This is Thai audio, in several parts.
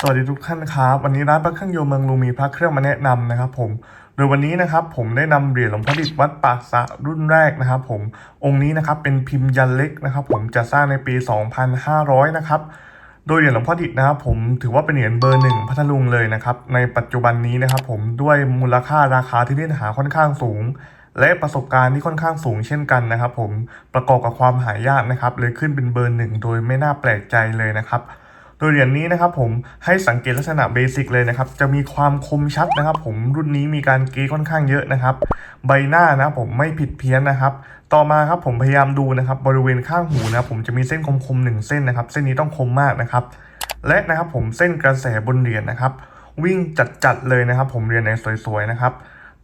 สวัสดีทุกท่านครับ วันนี้ร้านพระเครื่องโยนต์เมืองลูมีพระเครื่องมาแนะนำนะครับผมโดยวันนี้นะครับผมได้นำเหรียญหลวงพ่อดิษวัดปากสะรุ่นแรกนะครับผมองค์นี้นะครับเป็นพิมพ์ยันเล็กนะครับผมจะสร้างในปี 2500 นะครับโดยเหรียญหลวงพ่อดิษนะครับผมถือว่าเป็นเหรียญเบอร์หนึ่งพัทลุงเลยนะครับในปัจจุบันนี้นะครับผมด้วยมูลค่าราคาที่เล่นหาค่อนข้างสูง และประสบการณ์ที่ค่อนข้างสูงเช่นกันนะครับผมประกอบกับความหายากนะครับเลยขึ้นเป็นเบอร์หนึ่งโดยไม่น่าแปลกใจเลยนะครับ โดยเหรียญนี้นะครับผมให้สังเกตลักษณะเบสิกเลยนะครับ จะมีความคมชัดนะครับ ผมรุ่นนี้มีการเกยค่อนข้างเยอะนะครับ ใบหน้านะผมไม่ผิดเพี้ยนนะครับ ต่อมาครับผมพยายามดูนะครับ บริเวณข้างหูนะผมจะมีเส้นคมๆหนึ่งเส้นนะครับ เส้นนี้ต้องคมมากนะครับ และนะครับผมเส้นกระแสบนเหรียญนะครับ วิ่งจัดๆเลยนะครับ ผมเหรียญไหนสวยๆนะครับ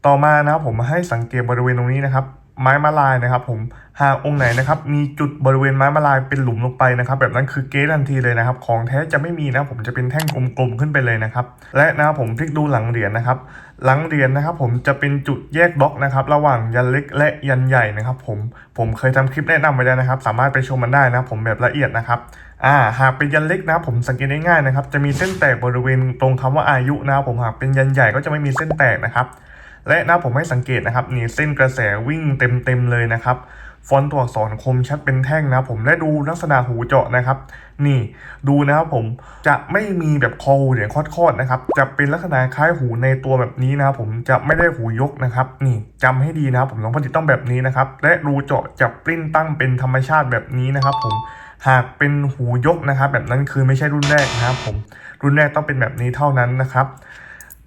ต่อมานะครับผมให้สังเกตบริเวณตรงนี้นะครับ ไม้มาลายนะครับ ผมหากองค์ไหนนะครับ มีจุดบริเวณไม้มาลายเป็นหลุมลงไปนะครับ แบบนั้นคือเกสทันทีเลยนะครับ ของแท้จะไม่มีนะผมจะเป็นแท่งกลมๆขึ้นไปเลยนะครับ และนะครับผมพลิกดูหลังเหรียญนะครับ หลังเหรียญนะครับ ผมจะเป็นจุดแยกบล็อกนะครับ ระหว่างยันเล็กและยันใหญ่นะครับ ผมผมเคยทำคลิปแนะนำไว้แล้วนะครับ สามารถไปชมมันได้นะผมแบบละเอียดนะครับอ่าหากเป็นยันเล็กนะครับผมสังเกตได้ง่ายนะครับ จะมีเส้นแตกบริเวณตรงคำว่าอายุนะผมหากเป็นยันใหญ่ก็จะไม่มีเส้นแตกนะครับ และนะผมให้สังเกตนะครับนี่เส้นกระแสวิ่งเต็มๆเลยนะครับฟอนต์ตัวอักษรคมชัดเป็นแท่งนะผมและดูลักษณะหูเจาะนะครับ นี่ดูนะครับผมจะไม่มีแบบคอหูเหรียญคอดๆนะครับ จะเป็นลักษณะคล้ายหูในตัวแบบนี้นะผมจะไม่ได้หูยกนะครับ นี่จำให้ดีนะครับผมหลวงพ่อจิตต้องแบบนี้นะครับ และรูเจาะจะปริ้นตั้งเป็นธรรมชาติแบบนี้นะครับผมหากเป็นหูยกนะครับ แบบนั้นคือไม่ใช่รุ่นแรกนะครับผมรุ่นแรกต้องเป็นแบบนี้เท่านั้นนะครับ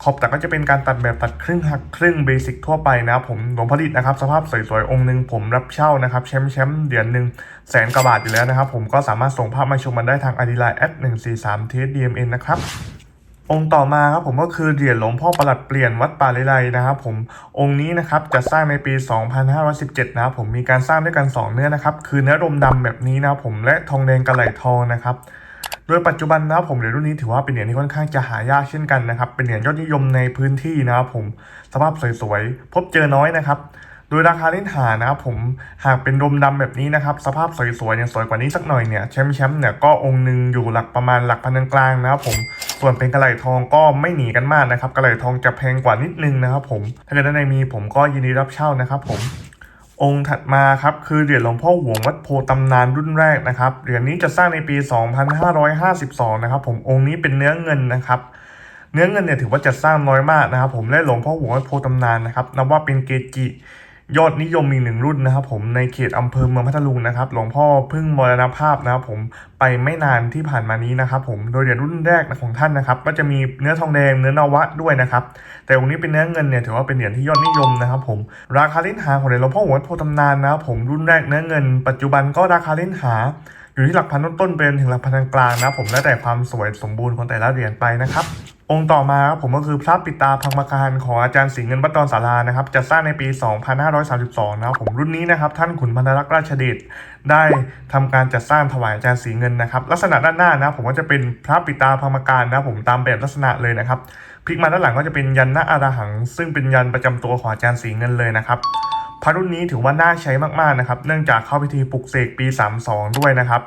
ขอบแตัดก็จะเป็นการตัดแบบตัดครึ่งหักครึ่งเบสิกทั่วไปนะครับผมหลวงพ่อดิษฐ์นะครับ สภาพสวยๆ องค์หนึ่งผมรับเช่านะครับแชมป์แชมป์เดือนหนึ่งแสนกว่าบาทอยู่แล้วนะครับ ผมก็สามารถส่งภาพมาชมมันได้ทางอดีไลน์แอดหนึ่งสี่สามเทสดีเอ็มเอ็นนะครับองค์ต่อมาครับผมก็คือเหรียญหลวงพ่อประหลัดเปลี่ยนวัดป่าเลไลนะครับผมองค์นี้นะครับจะสร้างในปี 2517 นะครับผมมีการสร้างด้วยกัน 2 เนื้อนะครับคือเนื้อรมดำแบบนี้นะครับผมและทองแดงกระไหลทองนะครับ โดยปัจจุบันนะครับผมเหรียญรุ่นนี้ถือว่าเป็นเหรียญที่ค่อนข้างจะหายากเช่นกันนะครับ เป็นเหรียญยอดนิยมในพื้นที่นะครับผมสภาพสวยๆพบเจอน้อยนะครับโดยราคาเล่นหานะครับผมหากเป็นรมดำแบบนี้นะครับ สภาพสวยๆเนี่ยสวยกว่านี้สักหน่อยเนี่ยแชมป์แชมป์เนี่ยก็องค์หนึ่งอยู่หลักประมาณหลักพันกลางนะครับผมส่วนเป็นกระไหลทองก็ไม่หนีกันมากนะครับกระไหลทองจะแพงกว่านิดนึงนะครับผมถ้าเกิดด้านในมีผมก็ยินดีรับเช่านะครับผม องค์ถัดมาครับคือเหรียญหลวงพ่อหวงวัดโพตำนานรุ่นแรกนะครับเหรียญนี้จะสร้างในปี 2552 นะครับ ผมองค์นี้เป็นเนื้อเงินนะครับ เนื้อเงินเนี่ยถือว่าจะสร้างน้อยมากนะครับ ผมและหลวงพ่อหวงวัดโพตำนานนะครับนับว่าเป็นเกจิ ยอดนิยมอีกหนึ่งรุ่นนะครับผมในเขตอำเภอเมืองพัทลุงนะครับหลวงพ่อเพิ่งมรณภาพนะครับผมไปไม่นานที่ผ่านมานี้นะครับผมโดยเหรียญรุ่นแรกของท่านนะครับก็จะมีเนื้อทองแดงเนื้อนวะด้วยนะครับแต่องค์นี้เป็นเนื้อเงินเนี่ยถือว่าเป็นเหรียญที่ยอดนิยมนะครับผมราคาเล่นหาของเหรียญหลวงพ่อหลวงโพตำนานนะครับผมรุ่นแรกเนื้อเงิน ปัจจุบันก็ราคาเล่นหา อยู่ที่หลักพันต้นๆเป็นถึงหลักพันกลางนะผมแล้วแต่ความสวยสมบูรณ์ของแต่ละเหรียญไปนะครับ องค์ต่อมาครับผมก็คือพระปิตาพังมการของอาจารย์สิงห์เงินวัดดอนสารานะครับจะสร้างในปี 2532 นะครับผมรุ่นนี้นะครับท่านขุนพันธรักษ์ราชเดชได้ทำการจัดสร้างถวายอาจารย์สิงห์เงินนะครับลักษณะด้านหน้านะผมก็จะเป็นพระปิตาพังมการนะผมตามแบบลักษณะเลยนะครับพลิกมาด้านหลังก็จะเป็นยันนาอาราหัง ซึ่งเป็นยันประจำตัวของอาจารย์สิงห์เงินเลยนะครับ พระรุ่นนี้ถือว่าน่าใช้มากๆนะครับ เนื่องจากเข้าพิธีปลุกเสกปี 32 ด้วยนะครับ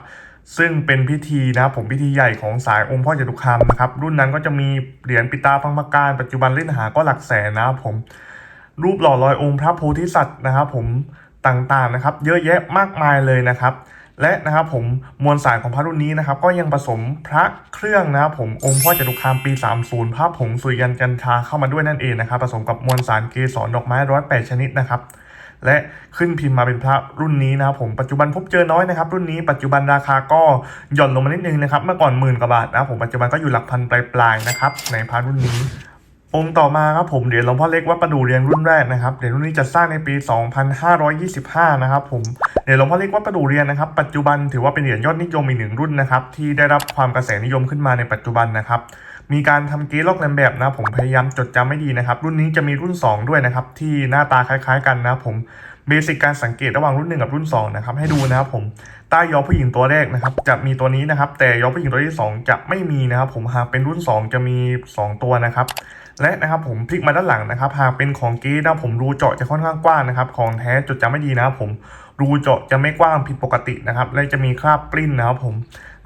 ซึ่งเป็นพิธีนะครับผมพิธีใหญ่ของสายองค์พ่อจตุคามนะครับ รุ่นนั้นก็จะมีเหรียญปิตาพังมการ ปัจจุบันเล่นหาก็หลักแสนนะครับผม รูปหล่อลอยองค์พระโพธิสัตว์นะครับ ผมต่างๆนะครับ เยอะแยะมากมายเลยนะครับ และนะครับผมมวลสายของพระรุ่นนี้นะครับ ก็ยังผสมพระเครื่องนะครับผมองค์พ่อจตุคามปี 30พระผงสุริยันจันทาเข้ามาด้วยนั่นเองนะครับ ผสมกับมวลสารเกสรดอกไม้ร้อยแปดชนิดนะครับ และขึ้นพิมพ์มาเป็นพระรุ่นนี้นะครับผมปัจจุบันพบเจอน้อยนะครับ รุ่นนี้ปัจจุบันราคาก็หย่อนลงมานิดนึงนะครับเมื่อก่อนหมื่นกว่าบาทนะครับผมปัจจุบันก็อยู่หลักพันปลายๆนะครับในพระรุ่นนี้องค์ต่อมาครับผมเหรียญหลวงพ่อเล็กวัดประดู่เรียงรุ่นแรกนะครับเหรียญรุ่นนี้จะสร้างในปี 2525 นะครับผมเหรียญหลวงพ่อเล็กวัดประดู่เรียงนะครับปัจจุบันถือว่าเป็นเหรียญยอดนิยมอีกหนึ่งรุ่นนะครับที่ได้รับความกระแสนิยมขึ้นมาในปัจจุบันนะครับ มีการทำกีล็อกแลมแบบนะ ผมพยายามจดจำไม่ดีนะครับ รุ่นนี้จะมีรุ่น 2 ด้วยนะครับ ที่หน้าตาคล้าย ๆ กันนะผมเบสิกการสังเกตระหว่างรุ่นหนึ่งกับรุ่น 2 นะครับ ให้ดูนะครับผมใต้ยอผู้หญิงตัวแรกนะครับ จะมีตัวนี้นะครับ แต่ยอผู้หญิงตัวที่ 2 จะไม่มีนะครับ ผมหากเป็นรุ่น 2 จะมี 2 ตัวนะครับ และนะครับผมพลิกมาด้านหลังนะครับหากเป็นของเก๊นะผมรูเจาะจะค่อนข้างกว้างนะครับ ของแท้จดจำไม่ดีนะครับผมรูเจาะจะไม่กว้างผิดปกตินะครับ และจะมีคราบปริ้นนะครับผม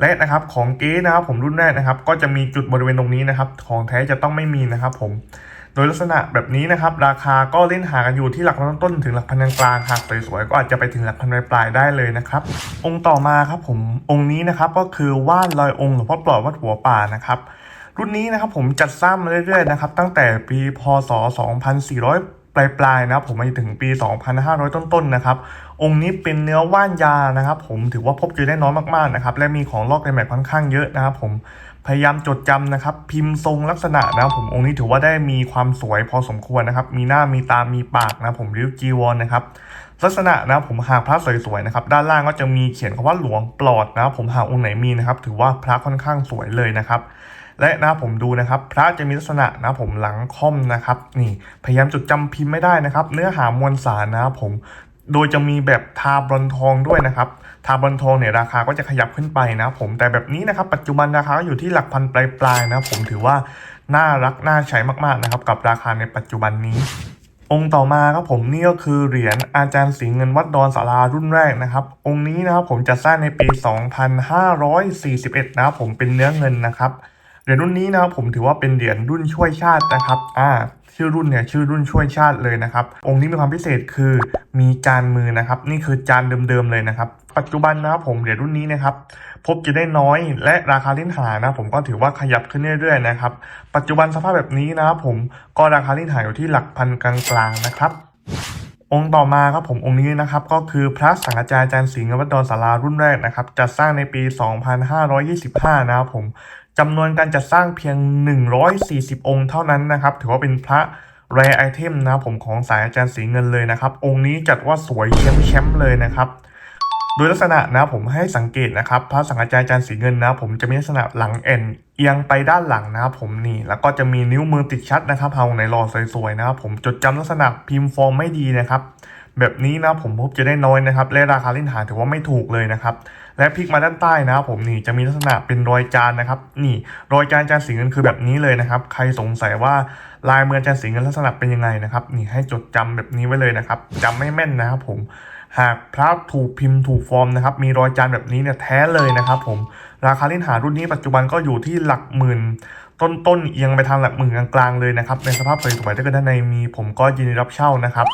และนะครับของเก๊นะครับผมรุ่นแรกนะครับ ก็จะมีจุดบริเวณตรงนี้นะครับ ของแท้จะต้องไม่มีนะครับผมโดยลักษณะแบบนี้นะครับ ราคาก็เล่นหากันอยู่ที่หลักพันต้นถึงหลักพันกลางหากสวยๆก็อาจจะไปถึงหลักพันปลายได้เลยนะครับ องค์ต่อมาครับผมองค์นี้นะครับก็คือว่านลอยองค์หลวงพ่อปลอดวัดหัวป่านะครับ รุ่นนี้นะครับผมจัดสร้างมาเรื่อยๆนะครับตั้งแต่ปีพศ 2400ปลายๆนะครับผมมาถึงปี 2500 ต้นๆนะครับองค์นี้เป็นเนื้อว่านยานะครับ ผมถือว่าพบเจอได้น้อยมากๆนะครับ และมีของลอกในแบบค่อนข้างเยอะนะครับ ผมพยายามจดจำนะครับ พิมพ์ทรงลักษณะนะครับ ผมองค์นี้ถือว่าได้มีความสวยพอสมควรนะครับ มีหน้ามีตามีปากนะครับผมริ้วจีวรนะครับ ลักษณะนะครับผมหากพระสวยๆนะครับ ด้านล่างก็จะมีเขียนคำว่าหลวงปลอดนะครับ ผมหากองค์ไหนมีนะครับ ถือว่าพระค่อนข้างสวยเลยนะครับ และนะผมดูนะครับ พระจะมีลักษณะนะผมหลังค่อมนะครับ นี่พยายามจดจำพิมพ์ไม่ได้นะครับ เนื้อหามวลสารนะครับผมโดยจะมีแบบทาบรอนทองด้วยนะครับ ทาบรอนทองเนี่ยราคาก็จะขยับขึ้นไปนะครับผมแต่แบบนี้นะครับ ปัจจุบันราคาก็อยู่ที่หลักพันปลายๆนะผมถือว่าน่ารักน่าใช้มากๆนะครับ กับราคาในปัจจุบันนี้ องค์ต่อมาครับผมนี่ก็คือเหรียญอาจารย์สิงเงินวัดดอนสารารุ่นแรกนะครับ องค์นี้นะครับผมจะสร้างในปี 2541 นะครับผมเป็นเนื้อเงินนะครับ เหรียญรุ่นนี้นะครับผมถือว่าเป็นเหรียญรุ่นช่วยชาตินะครับอ่าชื่อรุ่นเนี่ยชื่อรุ่นช่วยชาติเลยนะครับ องค์นี้มีความพิเศษคือมีจานมือนะครับ นี่คือจานเดิมๆเลยนะครับ ปัจจุบันนะครับผมเหรียญรุ่นนี้นะครับพบจะได้น้อยและราคาเล่นหานะผมก็ถือว่าขยับขึ้นเรื่อยๆนะครับ ปัจจุบันสภาพแบบนี้นะครับผมก็ราคาเล่นหาอยู่ที่หลักพันกลางๆนะครับองค์ต่อมาครับผมองค์นี้นะครับก็คือพระสังฆาจารย์อาจารย์สิงห์วัดดอนสารารุ่นแรกนะครับจัดสร้างในปี 2525 นะครับผม จำนวนการจัดสร้างเพียง 140 องค์เท่านั้นนะครับ ถือว่าเป็นพระแรไอเทมนะผมของสายอาจารย์สีเงินเลยนะครับ องค์นี้จัดว่าสวยแชมป์แชมป์เลยนะครับ โดยลักษณะนะผมให้สังเกตนะครับ พระสังฆาจารย์อาจารย์สีเงินนะ ผมจะมีลักษณะหลังเอ็นเอียงไปด้านหลังนะครับผมนี่ แล้วก็จะมีนิ้วมือติดชัดนะครับเฮาในรอสวยๆนะครับผมจดจำลักษณะพิมพ์ฟอร์มไม่ดีนะครับ แบบนี้นะผมพบจะได้น้อยนะครับและราคาเล่นหาถือว่าไม่ถูกเลยนะครับ และพลิกมาด้านใต้นะครับผมนี่จะมีลักษณะเป็นรอยจานนะครับ นี่รอยจานจารย์สีเงินคือแบบนี้เลยนะครับ ใครสงสัยว่าลายมือจารย์สีเงินลักษณะเป็นยังไงนะครับ นี่ให้จดจำแบบนี้ไว้เลยนะครับจำไม่แม่นนะครับผมหากพระถูกพิมพ์ถูกฟอร์มนะครับ มีรอยจานแบบนี้เนี่ยแท้เลยนะครับ ผมราคาเล่นหารุ่นนี้ปัจจุบันก็อยู่ที่หลักหมื่นต้นต้นเอียงไปทางหลักหมื่นกลางๆเลยนะครับ ในสภาพสวยๆถ้าเกิดด้านในมีผมก็ยินดีรับเช่านะครับ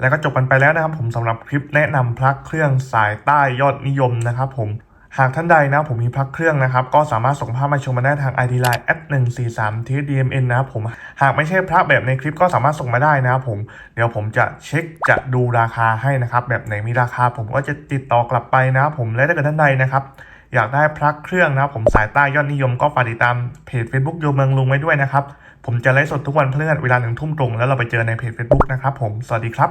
แล้วก็จบกันไปแล้วนะครับผมสำหรับคลิปแนะนำพระเครื่องสายใต้ยอดนิยมนะครับผมหากท่านใดนะผมมีพระเครื่องนะครับ ก็สามารถส่งภาพมาชมมาได้ทาง ID Line แอด143 t DMN นะครับผมหากไม่ใช่พระแบบในคลิปก็สามารถส่งมาได้นะครับผมเดี๋ยวผมจะเช็คจะดูราคาให้นะครับ แบบไหนมีราคาผมก็จะติดต่อกลับไปนะครับผมและถ้าเกิดท่านใดนะครับ อยากได้พระเครื่องนะครับผมสายใต้ยอดนิยมก็ฝากติดตามเพจ Facebook โยเมืองลุงไว้ด้วยนะครับ ผมจะไลฟ์สดทุกวันพฤหัสเวลาหนึ่งทุ่มตรง แล้วเราไปเจอในเพจ Facebook นะครับผม สวัสดีครับ